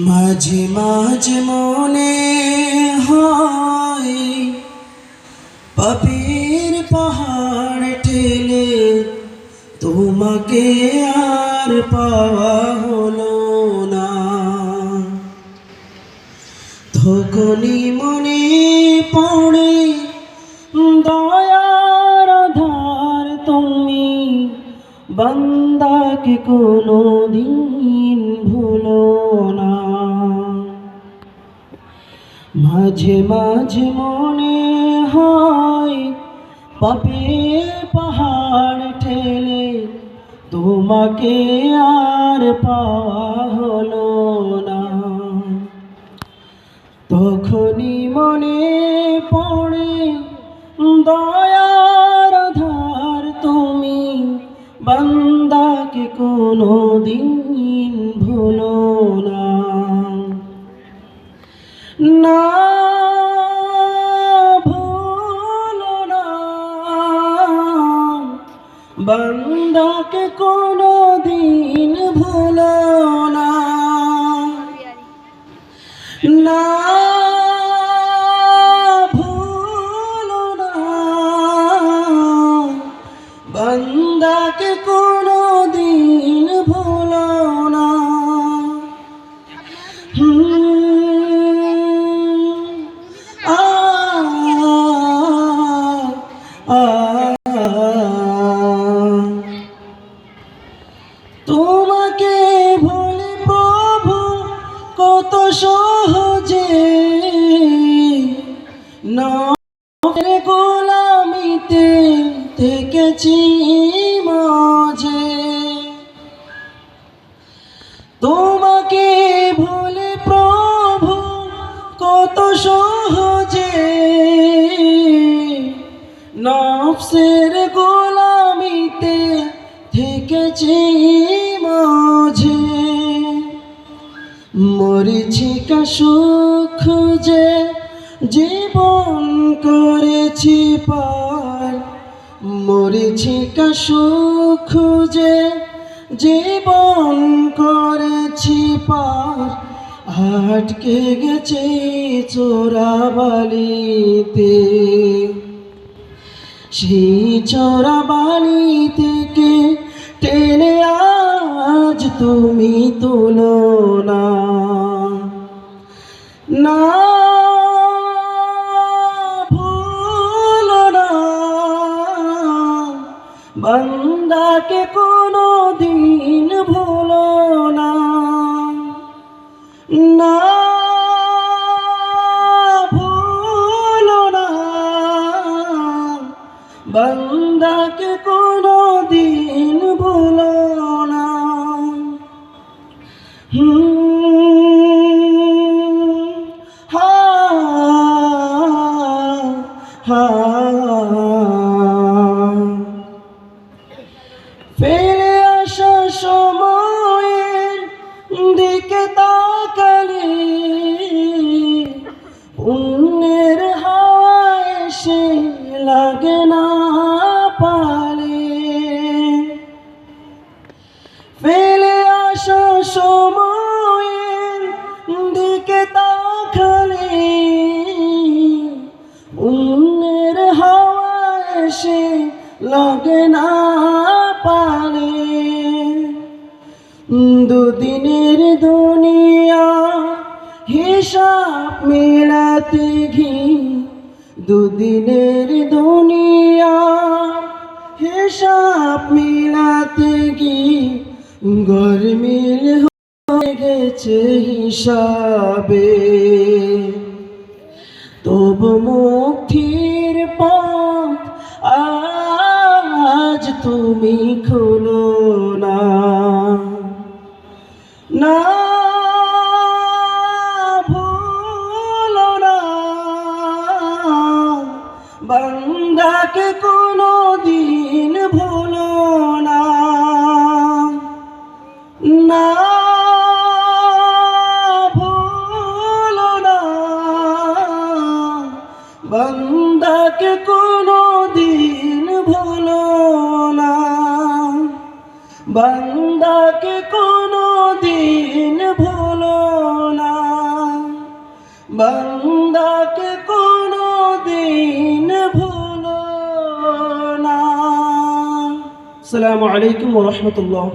মাঝে মাঝে মনে হয় পাপের পাহাড় ঠেলে তোমাকে আর পাওয়া হলো না। তখনই মনে পড়ে দয়ার ধার তুমি বান্দাকে কোনো দিন ভুলো না। মাঝে মাঝে মনে হয় পাপে পাহাড় ঠেলে তোমাকে আর পাওয়া হলো না। তখনই মনে পড়ে দয়ার কোনো দিন ভুলো না। না ভুলো না। বান্দাকে কোনো দিন ভুলো না। না তোমাকে ভুলে প্রভু কত সহজে গোলামিতে থেকেছি মাঝে। নফসের গোলামিতে থেকেছি মাঝে। মরিচিকা সুখ যে জীবন করেছি পার। মরিচিকা সুখ যে জীবন করেছি পার। আটকে গেছে চোরাবালিতে। সেই চোরাবালি থেকে টেনে আজ তুমি তুলো না। না না। বান্দাকে কোনো দিন ভুলো না। না বান্দাকে কোনো দিন ভুলো না হা, হা। আসা সময়ের দিকে তাকালে না পালে দুদিনের দুনিয়া হিসাব মেলাতে ঘি। দুদিনের দুনিয়া হিসাব মিলাতে গি গরমিল হয়ে গেছে হিসাবে। তবু তুমি খুলো না। না ভুলো না। বান্দাকে কোনো দিন ভুলো না। না ভুলো না। বান্দাকে বন্দাকে কোনো দিন ভুলো না। বান্দাকে কোনো দিন ভুলো না। আসসালামু আলাইকুম রহমতুল্লাহ।